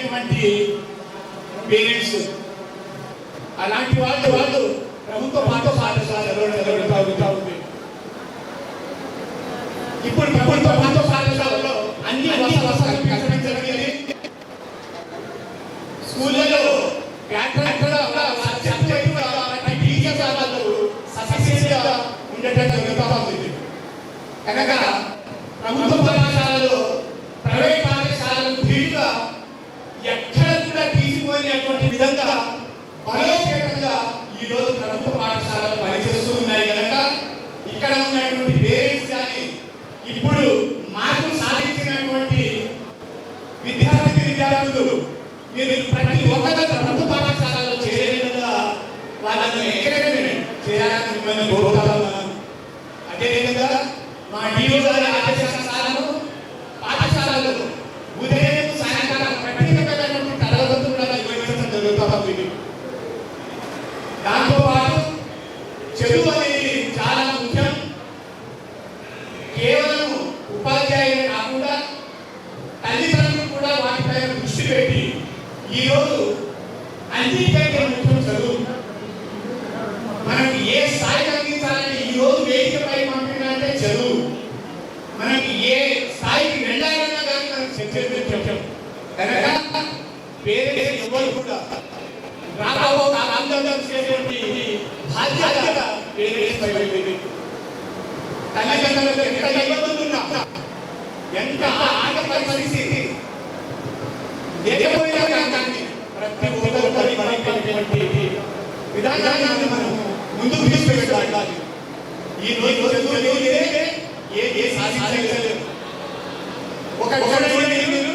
ఉండేటువంటి పేరెంట్స్. అలాంటి వాళ్ళు వాళ్ళు ప్రభుత్వ పాఠ పాఠశాలలో ఇక్కడ ఉన్నటువంటి పేరెంట్స్ కానీ ఇప్పుడు మార్పు సాధించినటువంటి విద్యార్థి విద్యార్థులు మీరు ప్రతి ఒక్కరు ప్రభుత్వ పాఠశాలలో చేరే విధంగా వాళ్ళను ఎంకరేజ్మెంట్ చేయాలని మిమ్మల్ని కోరుతాము అదేవిధంగా మా డిఓ గారి అన్నిటికంటే ముఖ్యం చదువు మనకి ఏ స్థాయి అందించాలంటే ఈ రోజు వేదికపై పంపినంటే చదువు మనకి ఏ స్థాయికి వెళ్ళాలన్నా కానీ మనకి చర్చలు చెప్పాం కనుక పేరే ఎవరు కూడా రాబో ఆందోళన చేసేటువంటి బాధ్యత పేరే తల్లిదండ్రులకు ఎంత ఇబ్బంది ఉన్నా ఎంత ఆట పరిస్థితి లేకపోయినా కానీ ప్రతి ఒక్కరు పరిపాలించేటువంటి విధానాన్ని మనం ముందుకు తీసుకెళ్ళాలి ఈ రోజు చదువు లేదే ఏ ఏ సాధించలేదు ఒక చూడండి మీరు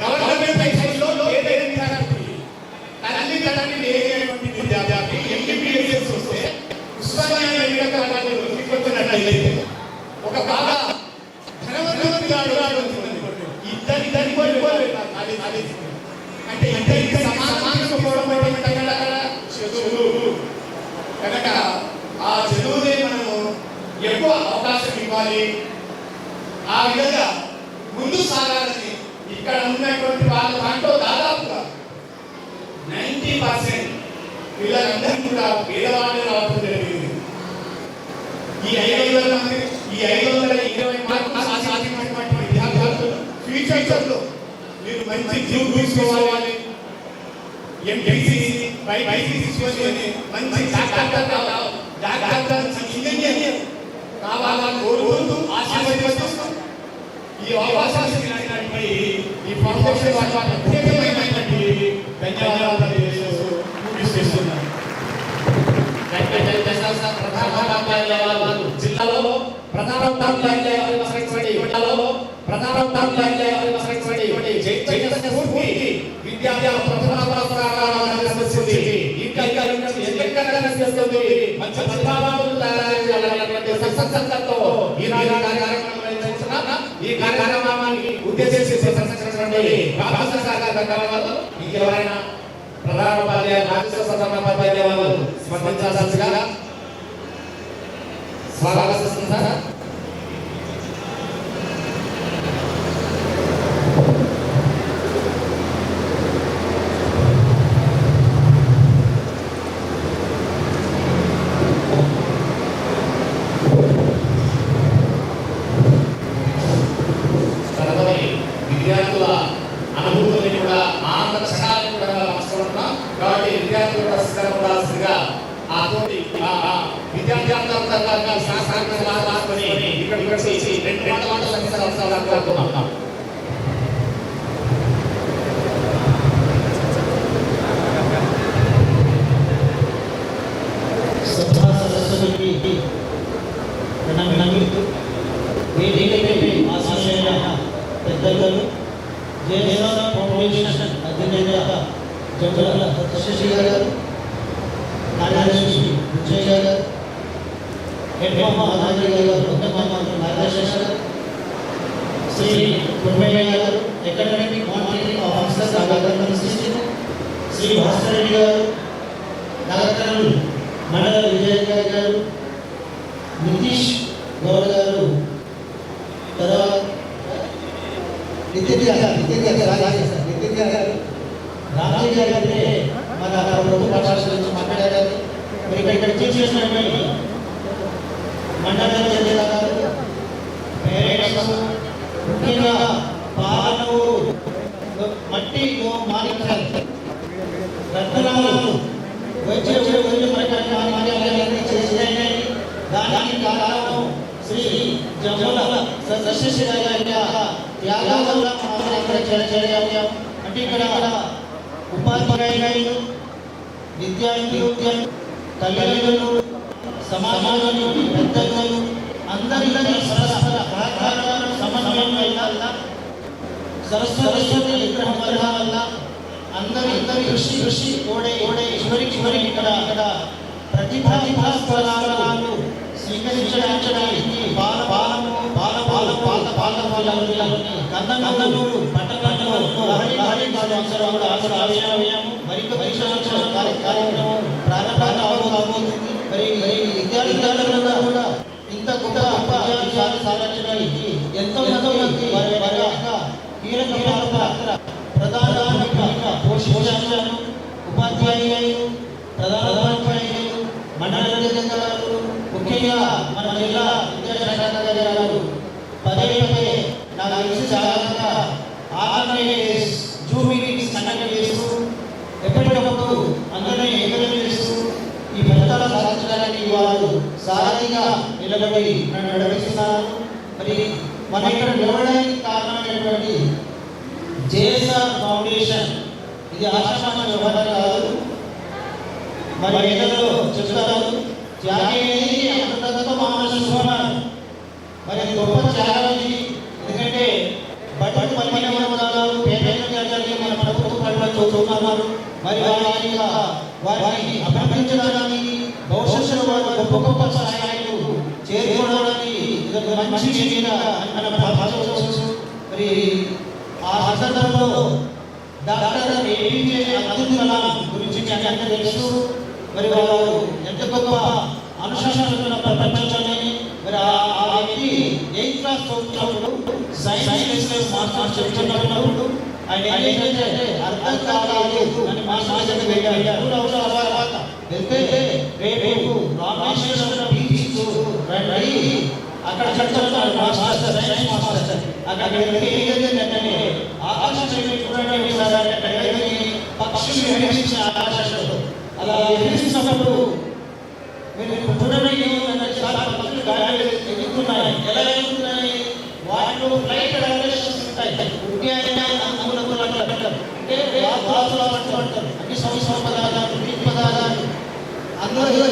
గవర్నమెంట్ హైస్కూల్లో ఏదైనా విద్యార్థి తల్లి తండ్రి లేనటువంటి విద్యార్థి ఎంపీపీఎస్ వస్తే ఉస్మానియా మెడికల్ కాలేజీలో తీసుకొచ్చినట్లయితే ఒక బాగా ధనవంతుడు గాడు ఇద్దరి ఇద్దరి కోల్పోలేదు కాలేజీ కాలేజీ అంటే ఇద్దరికి సమానంగా పోవడం అంటే అక్కడ చదువు కనుక ఆ చదువునే మనము ఎక్కువ అవకాశం ఇవ్వాలి ఆ విధంగా ముందు సాగాలని ఇక్కడ ఉన్నటువంటి వాళ్ళ దాంట్లో దాదాపుగా నైంటీ పర్సెంట్ పిల్లలందరూ కూడా పేదవాళ్ళు రావడం జరిగింది. ఈ ఐదు వందల మంది ఈ ఐదు వందల ఇరవై మార్కులు సాధించినటువంటి విద్యార్థులు ఫ్యూచర్లో మీరు మంచి గ్రూప్ తీసుకోవాలి. ఎంపీసీ బై మంచి డాక్టర్ కావాలి. డాక్టర్ ఇంజనీర్ కావాలని కోరుకుంటూ ఆశీర్వదిస్తూ ఈ అవకాశాన్ని ఈ ఫౌండేషన్ వారి వారి ధన్యవాదాలు తెలియజేస్తూ ముగిస్తున్నాను జిల్లాలో ప్రధానోపాధ్యాయులు ఈ కార్యక్రమానికి ఉద్దేశించి సందర్శించినటువంటి రాష్ట్ర ముఖ్యమైన ప్రధాన ఇంకెవరైనా ప్రధానోపాధ్యాయులు రాష్ట్ర ప్రధానోపాధ్యాయులు స్పందించాల్సిందిగా సార్ తదుపరి విద్యార్థుల అనుభూతుల్ని కూడా ఆనంద క్షణాలను కూడా పంచుకుంటున్నాం కాబట్టి విద్యార్థులు కూడా సిద్ధంగా ఉండాల్సిందిగా ఆ తోటి ఆ ఆ విద్యార్థులంతా శాస్త్రాన్ని రాసుకొని ఇక్కడ ఇక్కడ చేసి రెండు మాటల మాటలు సంగీత అవసరాలు కోరుతున్నాం సభా సదస్సులకి ప్రణామాలు వేదికపై ఆశీర్వైన పెద్దలు జయదేవ ఫౌండేషన్ అధినేత జంగల సత్యశ్రీ గారు కార్యదర్శి విజయ్ గారు హెడ్ మహారాజు గారు ఉత్తమామాత్ర Nageswara garu Shri Kurmaiah garu academic monitoring officer Nagarjuna consistency Shri Bhaskar Reddy garu నగరకరణులు మండల విజయ్ గారు నితీష్ గౌడ్ గారు తర్వాత గారు నితిన్ మన ప్రభుత్వ పాఠశాల మాట్లాడారు మరి ఇక్కడ ఇక్కడ చేసినటువంటి మండల జిల్లా పేరెంట్స్ ముఖ్యంగా పాలనూరు మట్టిలో మాణిక్యాలు రత్నాలు వచ్చే వచ్చే వచ్చే చేసినాయి దానికి కారణం శ్రీ జముల సత్యశిశి గారి యొక్క త్యాగం ఇక్కడ చేరగలిగాం అంటే ఇక్కడ ఉపాధ్యాయులు విద్యార్థులు తల్లిదండ్రులు సమాజంలో పెద్దలు అందరికీ సరసర సహకారం సమన్వయం వల్ల సరస్వతి విగ్రహం వల్ల వల్ల అందరి అందరి కృషి కృషి తోడే తోడే చివరి చివరి ఇక్కడ ఇక్కడ ప్రతిభాస్వరాలు స్వీకరించడానికి బాల కార్యక్రమం ప్రారంభం అవబోతుంది మరి మరి కూడా ఇంత గొప్ప గొప్ప ఎంతో ఎంతో మంది ప్రధాన పోషించాను ఉపాధ్యాయులు ప్రధాన మండల ముఖ్యంగా మన జిల్లా నిలబడి నన్ను నడిపిస్తున్నారు. మరి మన ఇక్కడ నిలబడడానికి కారణమైనటువంటి జేఎస్ఆర్ ఫౌండేషన్? ఇది ఆశ్రమ వ్యవహారం కాదు. మరి వేదలో చెప్తారు. త్యాగి అనేది అంతర్గత మానవ మరి అది గొప్ప త్యాగం ఎందుకంటే బట్టి పల్లిన వర్గాలు పేద విద్యార్థులకి మన ప్రభుత్వం పట్ల చూస్తున్నారు మరి వారి వారిని అభినందించడానికి భవిష్యత్తులో గొప్ప గొప్ప సహాయం మంచి అని మనం భావించవచ్చు మరి ఆ సందర్భంలో డాక్టర్ ఏపీజే అబ్దుల్ కలాం గురించి మీ అందరికీ తెలుసు. మరి వారు ఎంత గొప్ప అనుశాసన ప్రపంచంలోని మరి ఆ- వ్యక్తి ఎయిత్ క్లాస్ చదువుతున్నప్పుడు సైన్స్ మాస్టర్ చెప్తున్నప్పుడు ఆయన ఏం చేశారంటే అర్థం కాలేదు అని మాస్టర్ దగ్గర వెళ్ళారు వెళ్తే రేపు రామేశ్వరం అక్కడ చెప్తున్నారు మాస్టర్ సైన్స్ మాస్టర్ అక్కడ ఆకాశం చూడండి సార్ అక్కడ పక్షులు విహరించిన ఆకాశంలో అలా మీరు చూడండి ఏముందంటే చాలా పక్షులు గాలి ఎలా ఎగురుతున్నాయి వాటిలో ఫ్లైట్ డైరెక్షన్స్ ఉంటాయి ఉద్యాన అనుగుణములు అంటారు అంటే వాసులు అంటారు అన్ని సంవత్సరం పదార్థాలు నీటి పదార్థాలు అందులో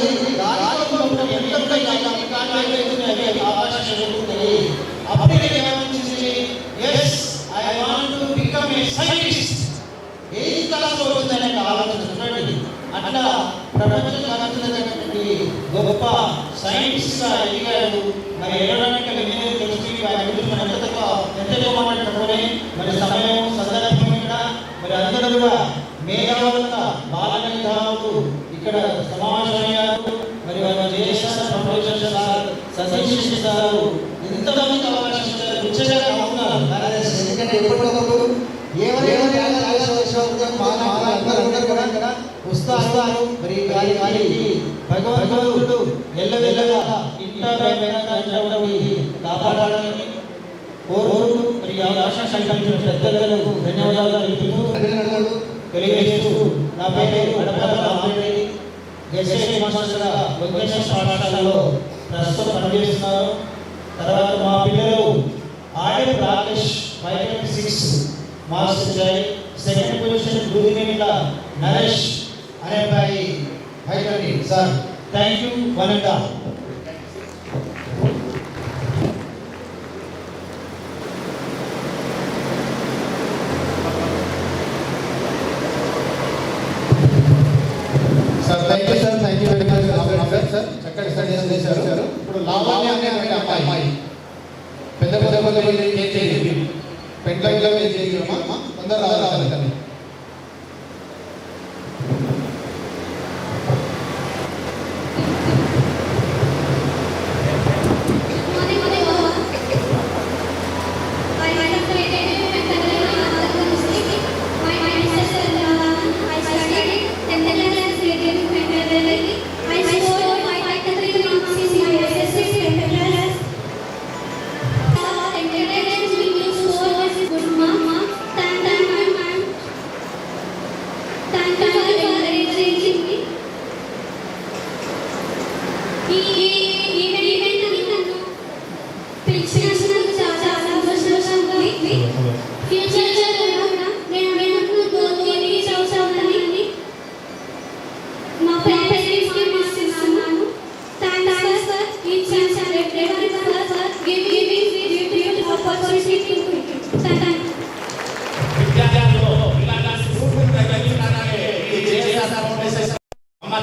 అట్లా ప్రపంచ గొప్ప సైన్స్ ఎదిగారు మరి ఎలక్ట్రానికల్ ఇంజనీరింగ్ కెమిస్ట్రీ వారి గురించి మనం ఎంత ఎంత మరి సమయం సందర్భం ఇక్కడ మరి అందరూ కూడా మేఘావంత బాలనేతాలు ఇక్కడ చేస్తున్నారు సార్ ఎంతమందికి అవకాశం ఇచ్చారు ముచ్చగా ఉన్నారు ఎందుకంటే ఎప్పటికప్పుడు ఎవరెవరి వస్తారు. మరి గాలి గాలికి భగవంతుడు ఎల్లవెల్లగా ఇంట కాపాడాలని మరి ఈ అవకాశం పెద్దలకు ధన్యవాదాలు తెలుపుతూ తెలియజేస్తూ నా పేరు రామారెడ్డి. వెంకటేశ్వర పాఠశాలలో ప్రస్తుతం పనిచేస్తున్నారు. తర్వాత మా పిల్లలు ఆడే Rakesh five point six marks వచ్చాయి సెకండ్ పొజిషన్ గురుదినేమిల నరేష్ అనే అబ్బాయి Hyderabad sir thank you one and all sir thank you sir thank you very much sir sir చక్కటి సజెషన్ చేశారు ఇప్పుడు లావణ్య అనే అమ్మాయి పెద్ద పెద్ద పెద్ద పెద్ద ఏం చేయండి పెద్ద రావాలి.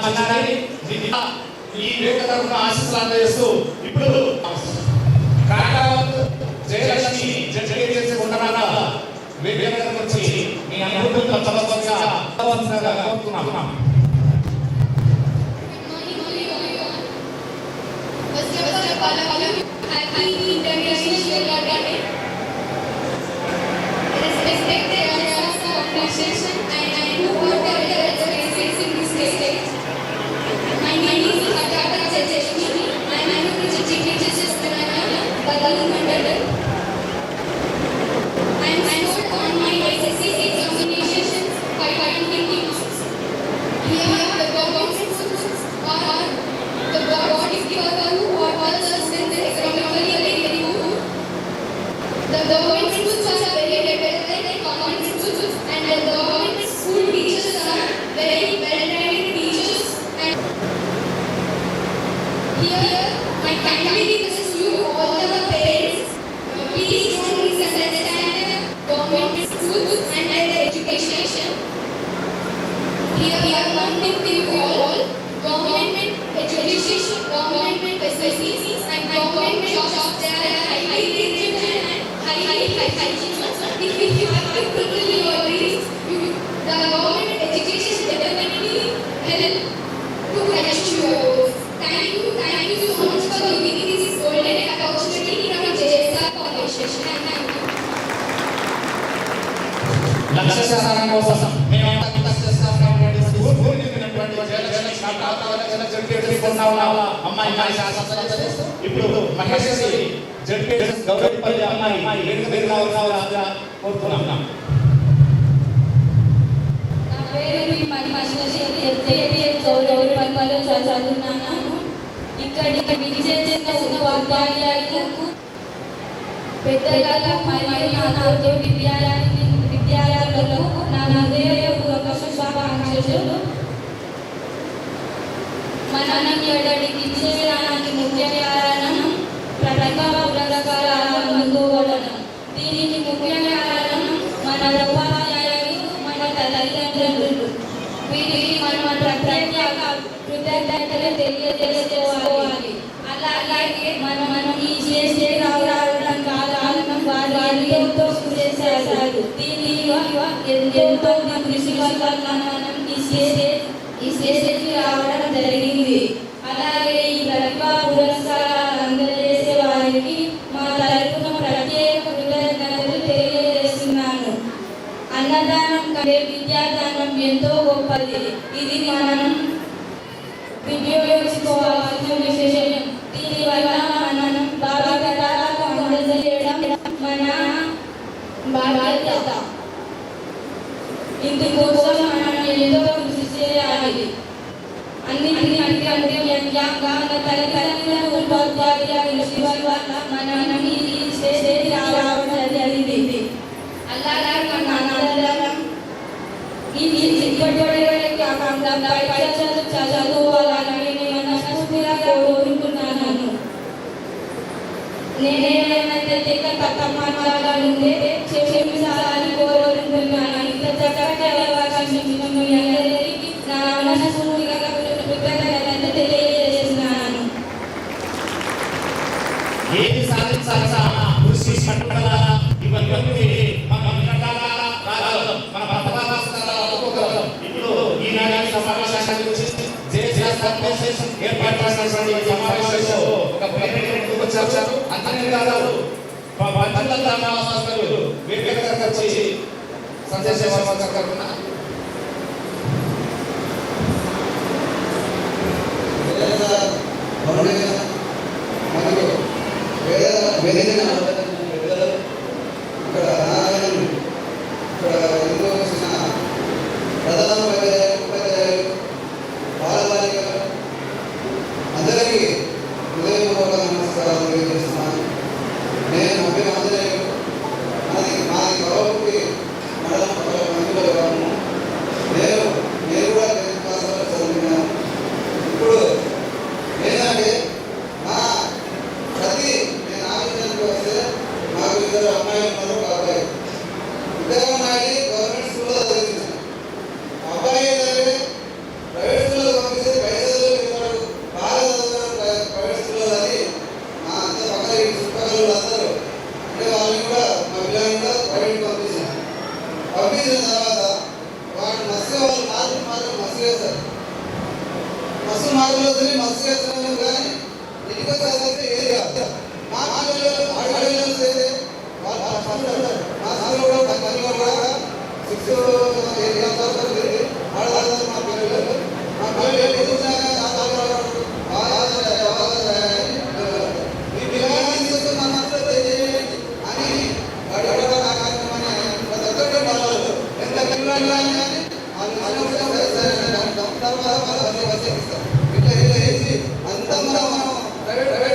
అన్నారని ఈ వేదిక తరఫున ఆశీస్సులు అందజేస్తూ ఇప్పుడు జయలక్ష్మి జడ్జేసి ఉండగా వేదిక వచ్చి మీ అనుభూతులు తప్పవలసిందిగా కోరుతున్నాం. Respected and I know what Amen. one big thing we all, government education, government facilities and government jobs, they are highly rigid and highly hygienic. If we have people to your dreams, the government education will definitely help to catch yours. Thank you, thank you so much for giving this golden opportunity in our JSR conversation. Thank you. Lakshya Sarangosa, may I అమ్మాయి మా ఇప్పుడు మహేశ్వరి గౌరవపల్లి అమ్మాయి కోరుతున్నాం. మరి చదువుతున్నాను. ఇక్కడికి ఉపాధ్యాయులకు పెద్దలకు మరియు నాతో విద్యార్థి నా హృదయపూర్వక శుభాకాంక్షలు. మనం ఎడడికి చేయడానికి ముఖ్య కారణం ప్రతిభా పురస్కారాలు అందుకోవడం దీనికి ముఖ్య కారణం మన ఉపాధ్యాయులు మన తల్లిదండ్రులు. వీరికి మనం ప్రత్యేక కృతజ్ఞతలు తెలియజేసుకోవాలి. అలాగే మనం మనం ఈ చేసే రావడం కారణం వారు ఎంతో కృషి చేశారు. దీని ఎంతో కృషి వల్ల మనం ఈ చేసే ఎంతో ఇది మనం వినియోగించుకోవాల్సిన విషయం దీనివల్ల మనం భావితరాలకు అందజేయడం మన బాధ్యత. ఇందుకోసం మనం ఎంతో కృషి చేయాలి. అన్నిటికంటే ముఖ్యంగా మన ఏది సాధించాల్సిన కృషి పట్టుదల ఇవన్నీ మన మన ఇప్పుడు ఏర్పాటు చేసినటువంటి సమావేశంలో ఒక వచ్చారు. కాదు. పంచాయతీ మాస్టర్ వెంకట గారు వచ్చి సందేశ కరుణ ఇక్కడ నారాయణ ఇక్కడ ఎన్నో వచ్చిన ప్రధాన ఉపాధ్యాయులు ఉపాధ్యాయులు బాలబాలికలు అందరికీ హృదయపూర్వక నమస్కారాలు తెలియజేస్తున్నాను నేను అభినందనీయులు నాది నాది గౌరవకి మండలం మందులో కాను నేను నేను కూడా టెన్త్ క్లాస్ వరకు చదివినాను ఇప్పుడు ఏంటంటే నా ప్రతి నేను ఆలోచనకు వస్తే నాకు ఇద్దరు అమ్మాయిలు ఉన్నారు ఒక అబ్బాయి ఇద్దరు అమ్మాయిలు గవర్నమెంట్ స్కూల్లో చదివించాను అబ్బాయి మస్తు మార్కులు వస్తున్నాయి మస్తు చేస్తున్నాం కానీ ఇంటికి చదివితే ఏది కాదు మా పిల్లలు అడగలు చేస్తే వాళ్ళు ఫస్ట్ మా సార్లు కూడా మా పిల్లలు కూడా సిక్స్ ఆడవాళ్ళు మా పిల్లలు మా పిల్లలు ఏం చేస్తున్నా ఆ సార్లు మీ పిల్లగాన్ని తీసుకొని మా మనసులో చేయండి అని వాడు ఎవడో నా కార్యక్రమాన్ని ప్రతి ఒక్కటి వాళ్ళు ఎంత పిల్లలు కానీ వాళ్ళు అనుకుంటే సరే సరే అని అంటాం. తర్వాత వాళ్ళు ఇట్లా ఇట్లా అంతా మనం ప్రైవేట్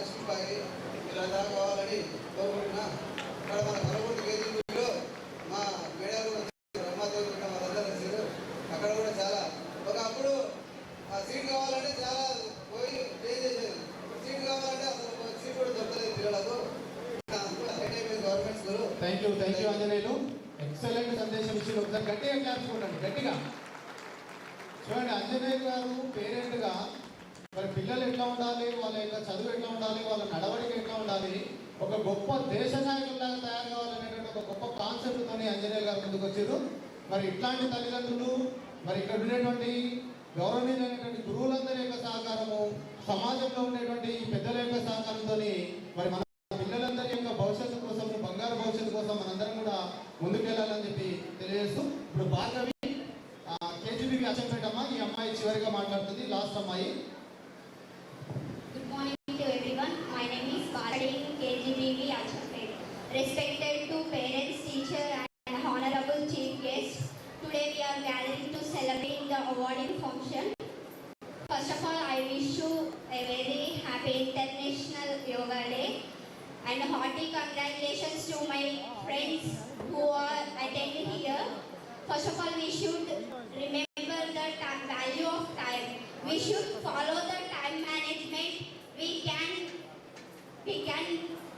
లక్ష్మీబాయి ఇలా దాకా కావాలని కోరుకుంటున్నా ఇక్కడ మన కలగొట్టు కేజీలో మా మేడాలు బ్రహ్మాదేవి ఉన్న వాళ్ళందరూ వచ్చారు అక్కడ కూడా చాలా ఒకప్పుడు ఆ సీట్ కావాలంటే చాలా పోయి పే చేసేది సీట్ కావాలంటే అసలు ఒక సీట్ కూడా దొరకలేదు పిల్లలకు government school thank you thank you Anjaneyulu excellent సందేశం ఇచ్చిన ఒకసారి గట్టిగా క్లాప్స్ కొట్టండి గట్టిగా చూడండి ఆంజనేయులు గారు పేరెంట్గా మరి పిల్లలు ఎట్లా ఉండాలి వాళ్ళ యొక్క చదువు ఎట్లా ఉండాలి వాళ్ళ నడవడిక ఎట్లా ఉండాలి ఒక గొప్ప దేశ నాయకుల్లాగా తయారు కావాలనేటువంటి ఒక గొప్ప కాన్సెప్ట్ తోని ఆంజనేయులు గారు ముందుకు వచ్చారు మరి ఇట్లాంటి తల్లిదండ్రులు మరి ఇక్కడ ఉండేటువంటి గౌరవనీయులైనటువంటి గురువులందరి యొక్క సహకారము సమాజంలో ఉండేటువంటి పెద్దల యొక్క సహకారంతో మరి మన పిల్లలందరి యొక్క భవిష్యత్తు కోసం బంగారు భవిష్యత్తు కోసం మనందరం కూడా ముందుకెళ్ళాలని చెప్పి తెలియజేస్తూ ఇప్పుడు భార్గవి కేజీబీకి అచ్చంపేటమ్మ ఈ అమ్మాయి చివరిగా మాట్లాడుతుంది లాస్ట్ అమ్మాయి. And hearty congratulations to my friends who are attending here. First of all, we should remember the time, value of time. We should follow the time management. We can we can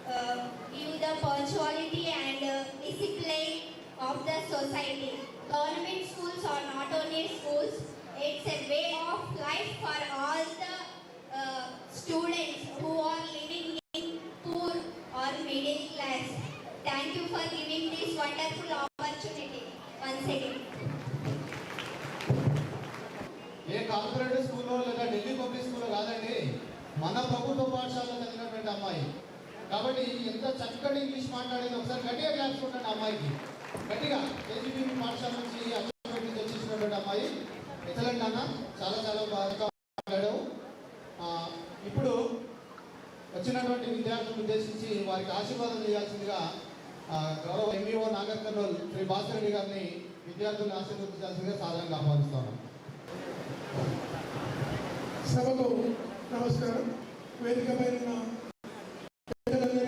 uh, give the punctuality and uh, discipline of the society. Government schools are not only schools; it's a way of life for all the uh, students who are living or middle class. Thank you for giving this wonderful opportunity. Once again. ఏ corporate స్కూల్లో లేదా Delhi public స్కూల్లో కాదండి మన ప్రభుత్వ పాఠశాలలో చదివినటువంటి అమ్మాయి. కాబట్టి ఎంత చక్కటి ఇంగ్లీష్ మాట్లాడేది ఒకసారి గట్టిగా క్లాస్ కొట్టండి అమ్మాయికి. గట్టిగా కేజీబీ పాఠశాల నుంచి అచ్చంపేట నుంచి వచ్చేసినటువంటి అమ్మాయి. ఎక్సలెంట్ అన్న చాలా చాలా బాగా మాట్లాడావు. ఇప్పుడు వచ్చినటువంటి విద్యార్థులను ఉద్దేశించి వారికి ఆశీర్వాదం చేయాల్సిందిగా గౌరవ ఎంఈఓ నాగర్ కర్నూలు శ్రీ భాస్కర్ రెడ్డి గారిని విద్యార్థులను ఆశీర్వదించాల్సిందిగా సాధారణంగా ఆహ్వానిస్తున్నాను. సభకు నమస్కారం. వేదిక పైన ఉన్న